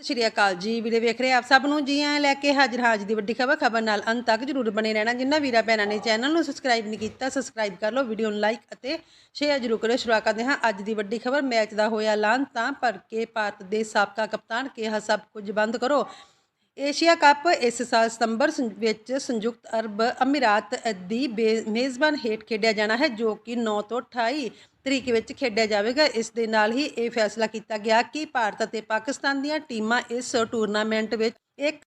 ਸਤਿ ਸ਼੍ਰੀ ਅਕਾਲ ਜੀ ਵੀਡੀਓ ਵੇਖ ਰਹੇ ਆਪ ਸਭ ਨੂੰ? ਜੀ ਆਇਆਂ ਲੈ ਕੇ ਹਾਜ਼ਰ ਹਾਜ਼ਰ ਦੀ ਵੱਡੀ ਖਬਰ ਖਬਰ ਨਾਲ ਅੰਤ ਤੱਕ ਜਰੂਰ ਬਣੇ ਰਹਿਣਾ। ਜਿਨ੍ਹਾਂ ਵੀਰਾਂ ਭੈਣਾਂ ਨੇ ਚੈਨਲ ਨੂੰ ਸਬਸਕ੍ਰਾਈਬ ਨਹੀਂ ਕੀਤਾ ਸਬਸਕ੍ਰਾਈਬ ਕਰ ਲਓ ਵੀਡੀਓ ਨੂੰ ਲਾਈਕ ਅਤੇ ਸ਼ੇਅਰ ਜਰੂਰ ਕਰਿਓ। ਸ਼ੁਰੂਆਤ ਕਰਦੇ ਹਾਂ ਅੱਜ ਦੀ ਵੱਡੀ ਖਬਰ। ਮੈਚ ਦਾ ਹੋਇਆ ਐਲਾਨ ਤਾਂ ਭਰ ਕੇ ਭਾਰਤ ਦੇ ਸਾਬਕਾ ਕਪਤਾਨ ਕਿਹਾ ਸਭ ਕੁਝ ਬੰਦ ਕਰੋ। ਏਸ਼ੀਆ ਕੱਪ ਇਸ ਸਾਲ ਸਤੰਬਰ ਵਿੱਚ ਸੰਯੁਕਤ ਅਰਬ ਅਮੀਰਾਤ ਦੀ ਬੇ- ਮੇਜ਼ਬਾਨ ਹੇਠ ਖੇਡਿਆ ਜਾਣਾ ਹੈ, ਜੋ ਕਿ 9 ਤੋਂ 28 ਤਰੀਕ ਵਿੱਚ ਖੇਡਿਆ ਜਾਵੇਗਾ। ਇਸ ਦੇ ਨਾਲ ਹੀ ਇਹ ਫੈਸਲਾ ਕੀਤਾ ਗਿਆ ਕਿ ਭਾਰਤ ਅਤੇ ਪਾਕਿਸਤਾਨ ਦੀਆਂ ਟੀਮਾਂ ਇਸ ਟੂਰਨਾਮੈਂਟ ਵਿੱਚ ਇੱਕ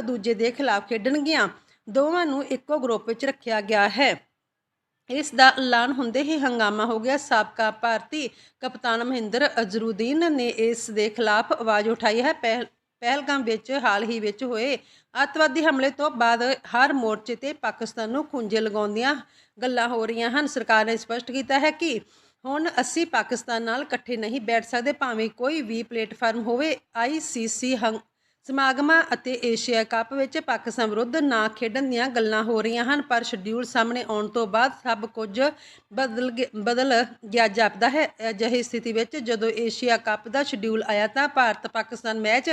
ਦੂਜੇ ਦੇ ਖਿਲਾਫ ਖੇਡਣਗੀਆਂ। ਦੋਵਾਂ ਨੂੰ ਇੱਕੋ ਗਰੁੱਪ ਵਿੱਚ ਰੱਖਿਆ ਗਿਆ ਹੈ। ਇਸ ਦਾ ਐਲਾਨ ਹੁੰਦੇ ਹੀ ਹੰਗਾਮਾ ਹੋ ਗਿਆ। ਸਾਬਕਾ ਭਾਰਤੀ ਕਪਤਾਨ ਮਹਿੰਦਰ ਅਜ਼ਰੂਦੀਨ ਨੇ ਇਸ ਦੇ ਖਿਲਾਫ ਆਵਾਜ਼ ਉਠਾਈ ਹੈ। ਪਹਿਲ ਪਹਿਲਗਾਮ ਵਿੱਚ ਹਾਲ ਹੀ ਵਿੱਚ ਹੋਏ ਅੱਤਵਾਦੀ ਹਮਲੇ ਤੋਂ ਬਾਅਦ ਹਰ ਮੋਰਚੇ ਤੇ ਪਾਕਿਸਤਾਨ ਨੂੰ ਖੁੰਝੇ ਲਗਾਉਂਦੀਆਂ ਗੱਲਾਂ ਹੋ ਰਹੀਆਂ ਹਨ। ਸਰਕਾਰ ਨੇ ਸਪਸ਼ਟ ਕੀਤਾ ਹੈ ਕਿ ਹੁਣ ਅਸੀਂ ਪਾਕਿਸਤਾਨ ਨਾਲ ਇਕੱਠੇ ਨਹੀਂ ਬੈਠ ਸਕਦੇ, ਭਾਵੇਂ ਕੋਈ ਵੀ ਪਲੇਟਫਾਰਮ ਹੋਵੇ। ਆਈਸੀਸੀ ਸਮਾਗਮਾਂ ਅਤੇ ਏਸ਼ੀਆ ਕੱਪ ਵਿੱਚ ਪਾਕਿਸਤਾਨ ਵਿਰੁੱਧ ਨਾ ਖੇਡਣ ਦੀਆਂ ਗੱਲਾਂ ਹੋ ਰਹੀਆਂ ਹਨ, ਪਰ ਸ਼ਡਿਊਲ ਸਾਹਮਣੇ ਆਉਣ ਤੋਂ ਬਾਅਦ ਸਭ ਕੁਝ ਬਦਲ ਗਿਆ- ਬਦਲ ਗਿਆ ਜਾਪਦਾ ਹੈ। ਅਜਿਹੀ ਸਥਿਤੀ ਵਿੱਚ ਜਦੋਂ ਏਸ਼ੀਆ ਕੱਪ ਦਾ ਸ਼ਡਿਊਲ ਆਇਆ ਤਾਂ ਭਾਰਤ ਪਾਕਿਸਤਾਨ ਮੈਚ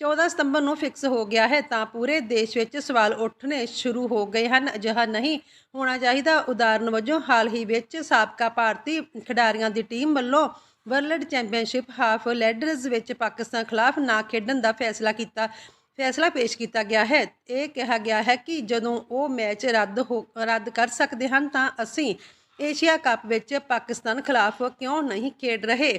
14 ਸਤੰਬਰ ਨੂੰ ਫਿਕਸ ਹੋ ਗਿਆ ਹੈ, ਤਾਂ ਪੂਰੇ ਦੇਸ਼ ਵਿੱਚ ਸਵਾਲ ਉੱਠਣੇ ਸ਼ੁਰੂ ਹੋ ਗਏ ਹਨ। ਅਜਿਹਾ ਨਹੀਂ ਹੋਣਾ ਚਾਹੀਦਾ। ਉਦਾਹਰਨ ਵਜੋਂ, ਹਾਲ ਹੀ ਵਿੱਚ ਸਾਬਕਾ ਭਾਰਤੀ ਖਿਡਾਰੀਆਂ ਦੀ ਟੀਮ ਵੱਲੋਂ ਵਰਲਡ ਚੈਂਪੀਅਨਸ਼ਿਪ ਹਾਫ ਲੈਡਰਸ ਵਿੱਚ ਪਾਕਿਸਤਾਨ ਖਿਲਾਫ ਨਾ ਖੇਡਣ ਦਾ ਫੈਸਲਾ ਕੀਤਾ, ਫੈਸਲਾ ਪੇਸ਼ ਕੀਤਾ ਗਿਆ ਹੈ। ਇਹ ਕਿਹਾ ਗਿਆ ਹੈ ਕਿ ਜਦੋਂ ਉਹ ਮੈਚ ਰੱਦ ਹੋ, ਰੱਦ ਕਰ ਸਕਦੇ ਹਨ, ਤਾਂ ਅਸੀਂ ਏਸ਼ੀਆ ਕੱਪ ਵਿੱਚ ਪਾਕਿਸਤਾਨ ਖਿਲਾਫ ਕਿਉਂ ਨਹੀਂ ਖੇਡ ਰਹੇ?